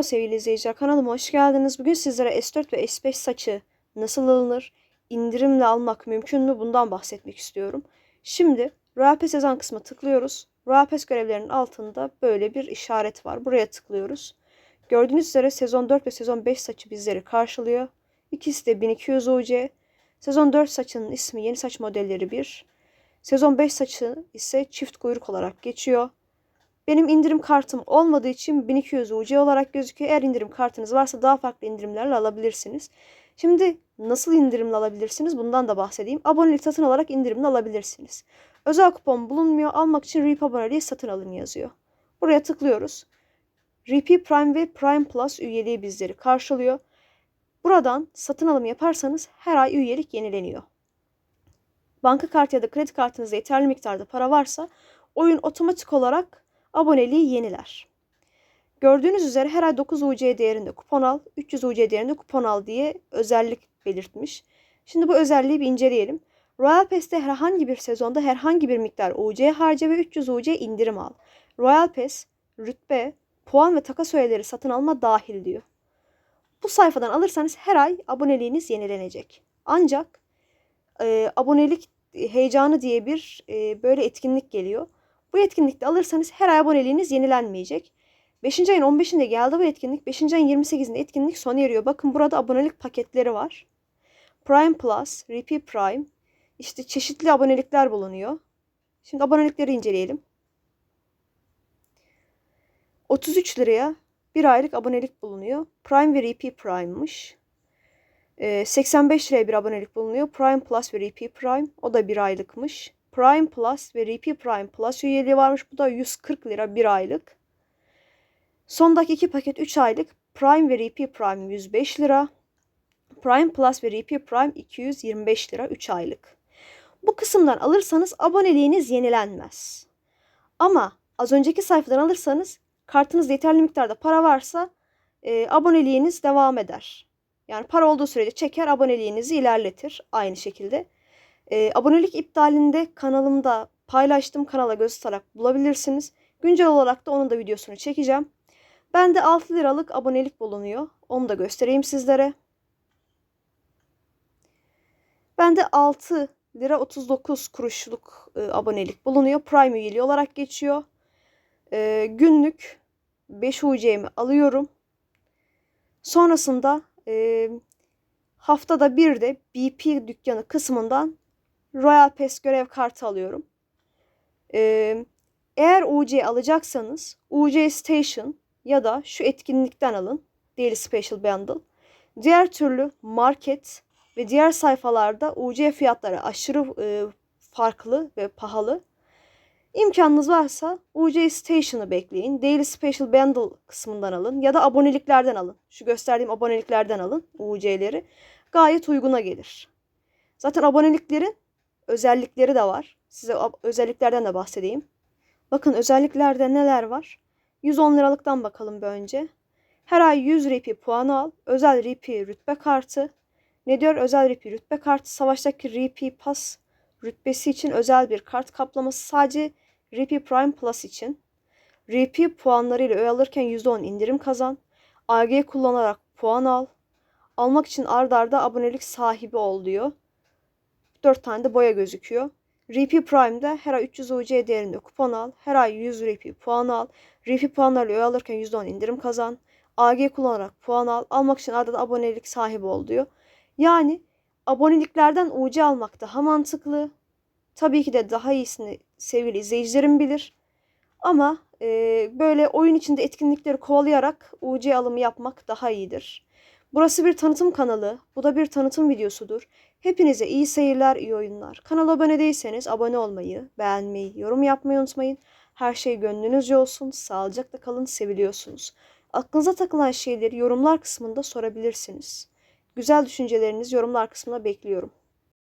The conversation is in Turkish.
Merhaba sevgili izleyiciler kanalıma hoş geldiniz. Bugün sizlere S4 ve S5 saçı nasıl alınır, indirimle almak mümkün mü bundan bahsetmek istiyorum. Şimdi Pass yazan kısma tıklıyoruz. Pass görevlerinin altında böyle bir işaret var. Buraya tıklıyoruz. Gördüğünüz üzere sezon 4 ve sezon 5 saçı bizleri karşılıyor. İkisi de 1200 UC. Sezon 4 saçının ismi yeni saç modelleri 1. Sezon 5 saçı ise çift kuyruk olarak geçiyor. Benim indirim kartım olmadığı için 1200 UC olarak gözüküyor. Eğer indirim kartınız varsa daha farklı indirimlerle alabilirsiniz. Şimdi nasıl indirimle alabilirsiniz? Bundan da bahsedeyim. Abonelik satın alarak indirimle alabilirsiniz. Özel kupon bulunmuyor. Almak için REAP aboneliği satın alın yazıyor. Buraya tıklıyoruz. REAP Prime ve Prime Plus üyeliği bizleri karşılıyor. Buradan satın alım yaparsanız her ay üyelik yenileniyor. Banka kartı ya da kredi kartınızda yeterli miktarda para varsa oyun otomatik olarak aboneliği yeniler. Gördüğünüz üzere her ay 9 UC değerinde kupon al, 300 UC değerinde kupon al diye özellik belirtmiş. Şimdi bu özelliği bir inceleyelim. Royal Pass'te herhangi bir sezonda herhangi bir miktar UC harca ve 300 UC indirim al. Royal Pass, rütbe, puan ve takas öğeleri satın alma dahil diyor. Bu sayfadan alırsanız her ay aboneliğiniz yenilenecek. Ancak e, abonelik heyecanı diye bir e, böyle etkinlik geliyor. Bu etkinlikte alırsanız her ay aboneliğiniz yenilenmeyecek. 5. ayın 15'inde geldi bu etkinlik. 5. ayın 28'inde etkinlik sona eriyor. Bakın burada abonelik paketleri var. Prime Plus, Repeat Prime. İşte çeşitli abonelikler bulunuyor. Şimdi abonelikleri inceleyelim. 33 liraya bir aylık abonelik bulunuyor. Prime ve Repeat Prime'mış. 85 liraya bir abonelik bulunuyor. Prime Plus ve Repeat Prime. O da bir aylıkmış. Prime Plus ve RP Prime Plus üyeliği varmış. Bu da 140 lira bir aylık. Sondaki iki paket 3 aylık Prime ve RP Prime 105 lira. Prime Plus ve RP Prime 225 lira 3 aylık. Bu kısımdan alırsanız aboneliğiniz yenilenmez. Ama az önceki sayfadan alırsanız kartınızda yeterli miktarda para varsa e, aboneliğiniz devam eder. Yani para olduğu sürece çeker aboneliğinizi ilerletir aynı şekilde. E, abonelik iptalinde kanalımda paylaştım. Kanala göz tutarak bulabilirsiniz. Güncel olarak da onun da videosunu çekeceğim. Bende 6 liralık abonelik bulunuyor. Onu da göstereyim sizlere. Bende 6 lira 39 kuruşluk e, abonelik bulunuyor. Prime üyeliği olarak geçiyor. E, günlük 5 UC'mi alıyorum. Sonrasında e, haftada bir de BP dükkanı kısmından Royal Pass görev kartı alıyorum. Ee, eğer UC alacaksanız UC Station ya da şu etkinlikten alın. Daily Special Bundle. Diğer türlü market ve diğer sayfalarda UC fiyatları aşırı e, farklı ve pahalı. İmkanınız varsa UC Station'ı bekleyin. Daily Special Bundle kısmından alın ya da aboneliklerden alın. Şu gösterdiğim aboneliklerden alın UC'leri. Gayet uyguna gelir. Zaten aboneliklerin özellikleri de var. Size özelliklerden de bahsedeyim. Bakın özelliklerde neler var? 110 liralıktan bakalım bir önce. Her ay 100 ripi puan al. Özel ripi rütbe kartı. Ne diyor? Özel ripi rütbe kartı. Savaştaki ripi pas rütbesi için özel bir kart kaplaması sadece ripi prime plus için. Ripi puanlarıyla öğe alırken %10 indirim kazan. AG kullanarak puan al. Almak için ard arda abonelik sahibi ol diyor. 4 tane de boya gözüküyor. RP Prime'de her ay 300 UC değerinde kupon al. Her ay 100 RP puan al. RP puanlarla öğe alırken %10 indirim kazan. AG kullanarak puan al. Almak için arada da abonelik sahibi ol diyor. Yani aboneliklerden UC almak daha mantıklı. Tabii ki de daha iyisini sevgili izleyicilerim bilir. Ama e, böyle oyun içinde etkinlikleri kovalayarak UC alımı yapmak daha iyidir. Burası bir tanıtım kanalı. Bu da bir tanıtım videosudur. Hepinize iyi seyirler, iyi oyunlar. Kanala abone değilseniz abone olmayı, beğenmeyi, yorum yapmayı unutmayın. Her şey gönlünüzce olsun. Sağlıcakla kalın, seviliyorsunuz. Aklınıza takılan şeyleri yorumlar kısmında sorabilirsiniz. Güzel düşüncelerinizi yorumlar kısmına bekliyorum.